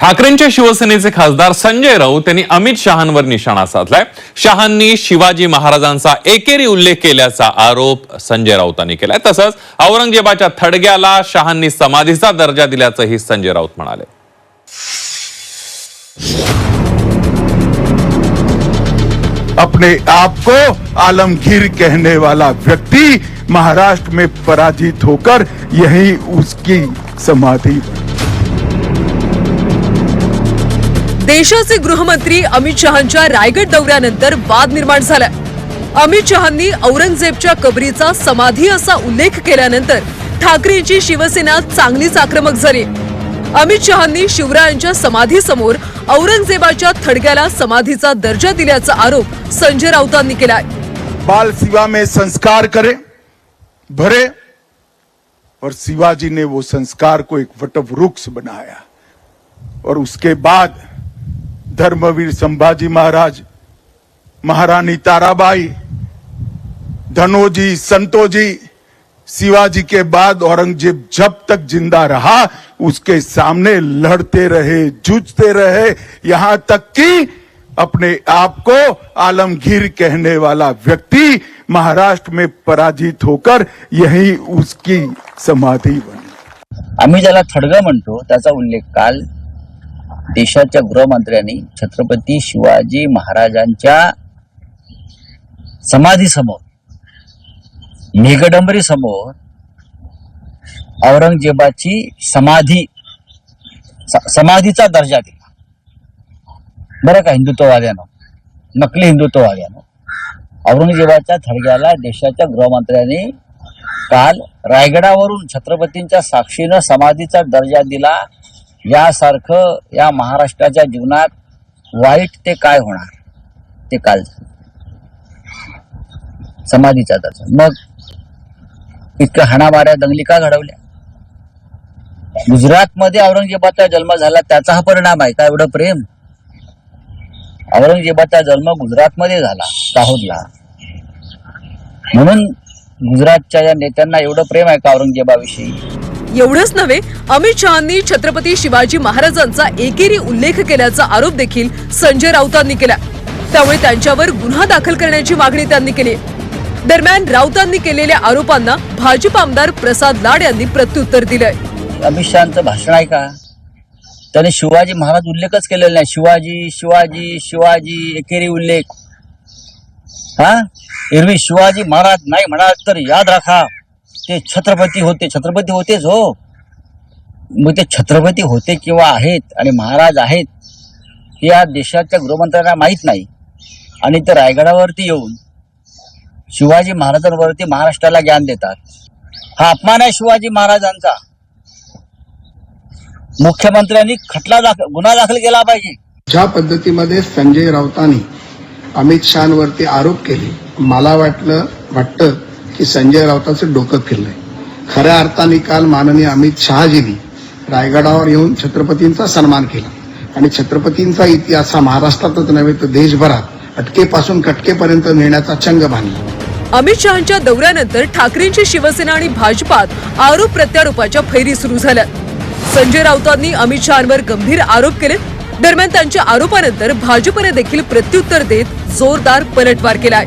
ठाकरेंच्या शिवसेनेचे खासदार संजय राऊत यांनी अमित शहांवर निशाणा साधलाय. शहांनी शिवाजी महाराजांचा एकेरी उल्लेख केल्याचा आरोप संजय राऊतांनी केलाय. तसंच औरंगजेबाच्या थडग्याला शहांनी समाधीचा दर्जा दिल्याचंही संजय राऊत म्हणाले. अपने आप को आलमगीर कहने वाला व्यक्ति महाराष्ट्र में पराजित होकर यही उसकी समाधि देशाचे गृहमंत्री अमित शहांच्या रायगड दौऱ्यानंतर वाद निर्माण झाला अमित शहांनी औरंगजेबच्या कबरीचा समाधी असा उल्लेख केल्यानंतर ठाकरेंची शिवसेना चांगलीच आक्रमक झाली. अमित शहांनी शिवरायांच्या समाधीसमोर औरंगजेबाच्या थडग्याला समाधीचा दर्जा दिल्याचा आरोप संजय राऊतांनी केलाय. बाल शिवा में संस्कार करे भरे और शिवाजी ने वो संस्कार को एक वटवृक्ष बनाया. और उसके बाद धर्मवीर संभाजी महाराज, महारानी ताराबाई, धनोजी, संतोजी, शिवाजी के बाद औरंगज़ेब जब तक ज़िंदा रहा, उसके सामने लड़ते रहे, जूझते रहे, यहाँ तक कि अपने आप को आलमगीर कहने वाला व्यक्ति महाराष्ट्र में पराजित होकर यही उसकी समाधि बनी। आम्ही ज्याला थडगं म्हणतो, त्याचा उल्लेख काल देशाच्या गृहमंत्र्यांनी छत्रपती शिवाजी महाराजांच्या समाधीसमोर मेघडंबरी समोर औरंगजेबाची समाधी समाधीचा दर्जा दिला. बरं का हिंदुत्ववाद्यानं? नकली हिंदुत्ववाद्यानं? औरंगजेबाच्या थडग्याला देशाच्या गृहमंत्र्यांनी काल रायगडावरून छत्रपतींच्या साक्षीनं समाधीचा दर्जा दिला. यासारखं या महाराष्ट्राच्या जीवनात वाईट ते काय होणार? ते काल समाधीचा त्याचा मग इतक्या हाणामाऱ्या दंगली का घडवल्या? गुजरातमध्ये औरंगजेबाचा जन्म झाला त्याचा हा परिणाम आहे का? एवढं प्रेम? औरंगजेबाचा जन्म गुजरातमध्ये झाला दाहोदला म्हणून गुजरातच्या या नेत्यांना एवढं प्रेम आहे का औरंगजेबाविषयी? एवढंच नव्हे अमित शहांनी छत्रपती शिवाजी महाराजांचा एकेरी उल्लेख केल्याचा आरोप देखील संजय राऊतांनी केला. त्यामुळे त्यांच्यावर गुन्हा दाखल करण्याची मागणी त्यांनी केली. दरम्यान राऊतांनी केलेल्या आरोपांना भाजप आमदार प्रसाद लाड यांनी प्रत्युत्तर दिलंय. अमित शहाचं भाषण आहे का? त्याने शिवाजी महाराज उल्लेखच केलेला नाही. शिवाजी शिवाजी शिवाजी एकेरी उल्लेख. हा? एरवी शिवाजी महाराज नाही म्हणाल तर याद राखा. ते छत्रपती होते. छत्रपती होतेच हो. मग ते छत्रपती होते किंवा आहेत आणि महाराज आहेत हे या देशाच्या गृहमंत्र्यांना माहीत नाही. आणि ते रायगडावरती येऊन शिवाजी महाराजांवरती महाराष्ट्राला ज्ञान देतात. हा अपमान आहे शिवाजी महाराजांचा. मुख्यमंत्र्यांनी खटला दाखल गुन्हा दाखल केला पाहिजे. ज्या पद्धतीमध्ये संजय राऊतांनी अमित शहावरती आरोप केले मला वाटलं वाटतं की संजय राऊतांचं डोकं फिरलंय. खऱ्या अर्थाने काल माननीय अमित शहाजींनी रायगडावर येऊन छत्रपतींचा सन्मान केला. आणि छत्रपतींचा इतिहास हा महाराष्ट्रातच नव्हे तर देशभरात अटकेपासून कटकेपर्यंत नेण्याचा चंग बांधला. अमित शहांच्या दौऱ्यानंतर ठाकरेंची शिवसेना आणि भाजपात आरोप प्रत्यारोपाच्या फैरी सुरू झाल्या संजय राऊतांनी अमित शहांवर गंभीर आरोप केले दरम्यान त्यांच्या आरोपानंतर भाजपने देखील प्रत्युत्तर देत जोरदार पलटवार केलाय.